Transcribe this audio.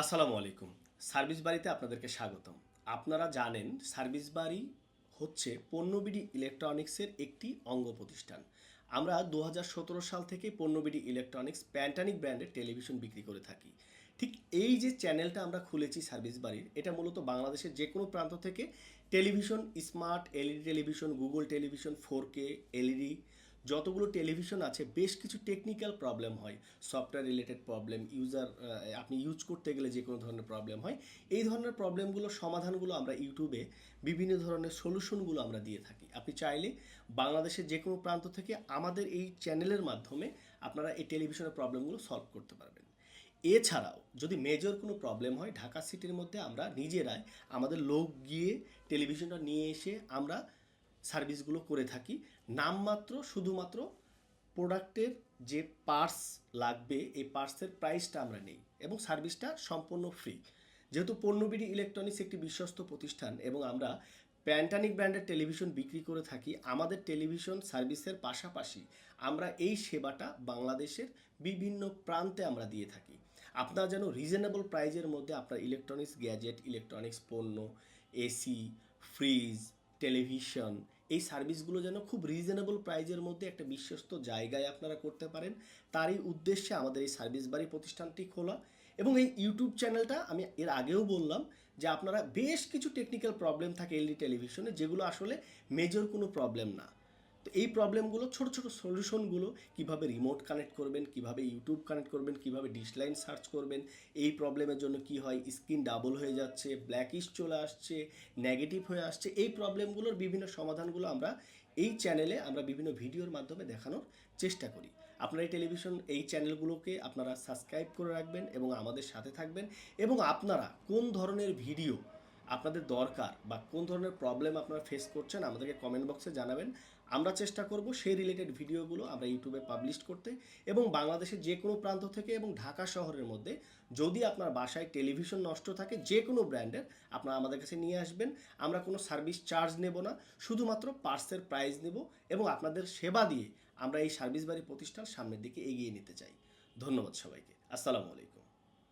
আসসালামু আলাইকুম। সার্ভিস বাড়িতে আপনাদেরকে স্বাগতম। আপনারা জানেন, সার্ভিস বাড়ি হচ্ছে পণ্যবিডি ইলেকট্রনিক্সের একটি অঙ্গ প্রতিষ্ঠান। আমরা দু হাজার সতেরো সাল থেকে পণ্যবিডি ইলেকট্রনিক্স প্যান্টানিক ব্র্যান্ডের টেলিভিশন বিক্রি করে থাকি। ঠিক এই যে চ্যানেলটা আমরা খুলেছি সার্ভিস বাড়ির, এটা মূলত বাংলাদেশের যে কোনো প্রান্ত থেকে television, smart LED television, Google television, four K, LED যতগুলো টেলিভিশন আছে, বেশ কিছু টেকনিক্যাল প্রবলেম হয়। সফটওয়্যার রিলেটেড প্রবলেম ইউজার আপনি ইউজ করতে গেলে যে কোনো ধরনের প্রবলেম হয়। এই ধরনের প্রবলেমগুলো সমাধানগুলো আমরা ইউটিউবে বিভিন্ন ধরনের সলিউশনগুলো আমরা দিয়ে থাকি। আপনি চাইলে বাংলাদেশের যে কোনো প্রান্ত থেকে আমাদের এই চ্যানেলের মাধ্যমে আপনারা এই টেলিভিশনের প্রবলেমগুলো সলভ করতে পারবেন। এছাড়াও, যদি মেজর কোনো প্রবলেম হয়, ঢাকা সিটির মধ্যে আমরা নিজেরাই আমাদের লোক গিয়ে টেলিভিশনটা নিয়ে এসে আমরা সার্ভিসগুলো করে থাকি। নামমাত্র শুধুমাত্র প্রোডাক্টের যে পার্টস লাগবে, এই পার্টসের প্রাইসটা আমরা নেই এবং সার্ভিসটা সম্পূর্ণ ফ্রি। যেহেতু পণ্যবিডি ইলেকট্রনিক্স একটি বিশ্বস্ত প্রতিষ্ঠান এবং আমরা প্যান্টানিক ব্র্যান্ডের টেলিভিশন বিক্রি করে থাকি, আমাদের টেলিভিশন সার্ভিসের পাশাপাশি আমরা এই সেবাটা বাংলাদেশের বিভিন্ন প্রান্তে আমরা দিয়ে থাকি। আপনারা যেন রিজনেবল প্রাইজের মধ্যে আপনার ইলেকট্রনিক্স গ্যাজেট, ইলেকট্রনিক্স পণ্য, এসি, ফ্রিজ টেলিভিশন, এই সার্ভিসগুলো যেন খুব রিজনেবল প্রাইজের মধ্যে একটা বিশ্বস্ত জায়গায় আপনারা করতে পারেন। তারই উদ্দেশ্যে আমাদের এই সার্ভিস বাড়ি প্রতিষ্ঠানটি খোলা এবং এই ইউটিউব চ্যানেলটা আমি এর আগেও বললাম যে আপনারা বেশ কিছু টেকনিক্যাল প্রবলেম থাকে এলডি টেলিভিশনে যেগুলো আসলে মেজর কোনো প্রবলেম না। তো এই প্রবলেমগুলো ছোট ছোট সলিউশনগুলো কীভাবে রিমোট কানেক্ট করবেন, কীভাবে ইউটিউব কানেক্ট করবেন, কীভাবে ডিসলাইন সার্চ করবেন, এই প্রবলেমের জন্য কি হয় স্ক্রিন ডাবল হয়ে যাচ্ছে ব্ল্যাকিশ চলে আসছে নেগেটিভ হয়ে আসছে, এই প্রবলেমগুলোর বিভিন্ন সমাধানগুলো আমরা এই চ্যানেলে আমরা বিভিন্ন ভিডিওর মাধ্যমে দেখানোর চেষ্টা করি। আপনারা এই টেলিভিশন এই চ্যানেলগুলোকে আপনারা সাবস্ক্রাইব করে রাখবেন এবং আমাদের সাথে থাকবেন এবং আপনারা কোন ধরনের ভিডিও আপনাদের দরকার বা কোন ধরনের প্রবলেম আপনারা ফেস করছেন, আমাদেরকে কমেন্ট বক্সে জানাবেন। আমরা চেষ্টা করব সেই রিলেটেড ভিডিওগুলো আমরা ইউটিউবে পাবলিশ করতে এবং বাংলাদেশের যে কোনো প্রান্ত থেকে এবং ঢাকা শহরের মধ্যে যদি আপনার বাসায় টেলিভিশন নষ্ট থাকে যে কোনো ব্র্যান্ডের আপনারা আমাদের কাছে নিয়ে আসবেন। আমরা কোনো সার্ভিস চার্জ নেব না, শুধুমাত্র পার্সের প্রাইস নেব এবং আপনাদের সেবা দিয়ে আমরা এই সার্ভিস বাড়ি প্রতিষ্ঠান সামনের দিকে এগিয়ে নিতে চাই। ধন্যবাদ সবাইকে। আসসালামু আলাইকুম।